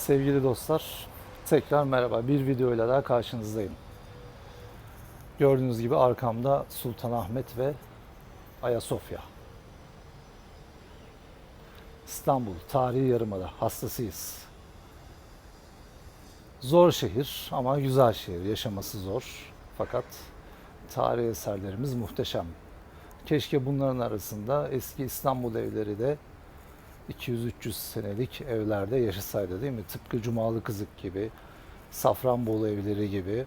Sevgili dostlar, tekrar merhaba. Bir videoyla daha karşınızdayım. Gördüğünüz gibi arkamda Sultanahmet ve Ayasofya. İstanbul, tarihi yarımada hastasıyız. Zor şehir ama güzel şehir. Yaşaması zor. Fakat tarihi eserlerimiz muhteşem. Keşke bunların arasında eski İstanbul evleri de 200-300 senelik evlerde yaşasaydı değil mi? Tıpkı Cumalı Kızık gibi, Safranbolu evleri gibi.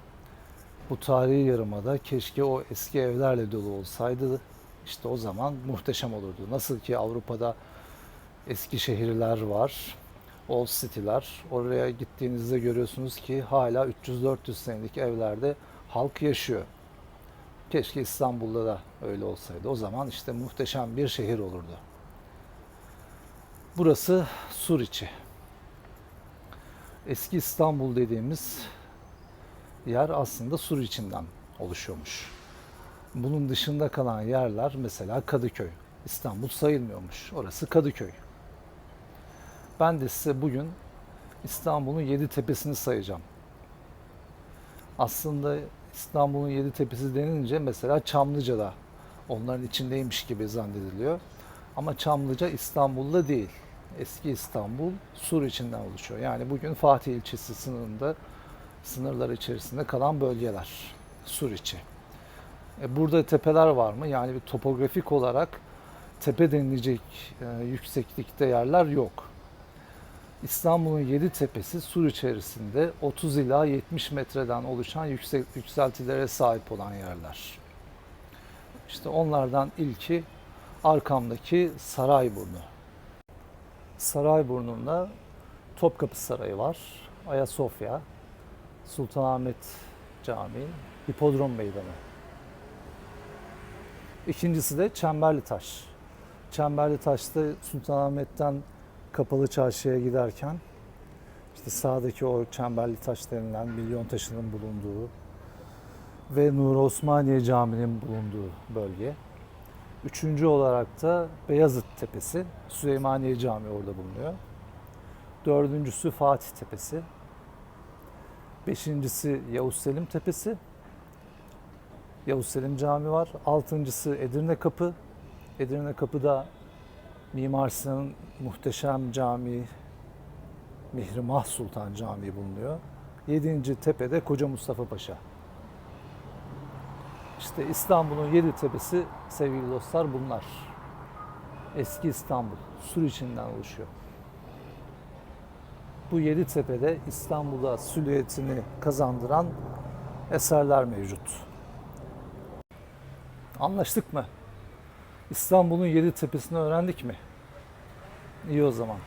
Bu tarihi yarımada keşke o eski evlerle dolu olsaydı. İşte o zaman muhteşem olurdu. Nasıl ki Avrupa'da eski şehirler var, old city'ler. Oraya gittiğinizde görüyorsunuz ki hala 300-400 senelik evlerde halk yaşıyor. Keşke İstanbul'da da öyle olsaydı. O zaman işte muhteşem bir şehir olurdu. Burası Suriçi. Eski İstanbul dediğimiz yer aslında Suriçi'nden oluşuyormuş. Bunun dışında kalan yerler mesela Kadıköy. İstanbul sayılmıyormuş. Orası Kadıköy. Ben de size bugün İstanbul'un yedi tepesini sayacağım. Aslında İstanbul'un yedi tepesi denince mesela Çamlıca da onların içindeymiş gibi zannediliyor. Ama Çamlıca İstanbul'da değil. Eski İstanbul Sur içinden oluşuyor. Yani bugün Fatih ilçesi sınırında sınırlar içerisinde kalan bölgeler. Sur içi. E burada tepeler var mı? Yani bir topografik olarak tepe denilecek e, yükseklikte yerler yok. İstanbul'un yedi tepesi sur içerisinde 30 ila 70 metreden oluşan yüksek yükseltilere sahip olan yerler. İşte onlardan ilki arkamdaki Sarayburnu. Sarayburnu'nda Topkapı Sarayı var, Ayasofya, Sultanahmet Camii, Hipodrom Meydanı. İkincisi de Çemberli Taş. Çemberli Taş'ta Sultanahmet'ten Kapalı Çarşı'ya giderken işte sağdaki o Çemberli Taş denilen milyon taşının bulunduğu ve Nur Osmaniye Camii'nin bulunduğu bölge. Üçüncü olarak da Beyazıt Tepesi, Süleymaniye Camii orada bulunuyor. Dördüncüsü Fatih Tepesi. Beşincisi Yavuz Selim Tepesi. Yavuz Selim Camii var. Altıncısı Edirne Kapı. Edirne Kapı'da Mimar Sinan'ın muhteşem camii Mihrimah Sultan Camii bulunuyor. Yedinci tepede Koca Mustafa Paşa. İşte İstanbul'un yedi tepesi sevgili dostlar bunlar. Eski İstanbul, sur içinden oluşuyor. Bu yedi tepede İstanbul'a silüetini kazandıran eserler mevcut. Anlaştık mı? İstanbul'un yedi tepesini öğrendik mi? İyi o zaman.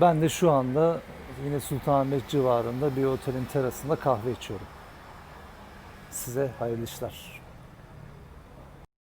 Ben de şu anda yine Sultanahmet civarında bir otelin terasında kahve içiyorum. Size hayırlı işler.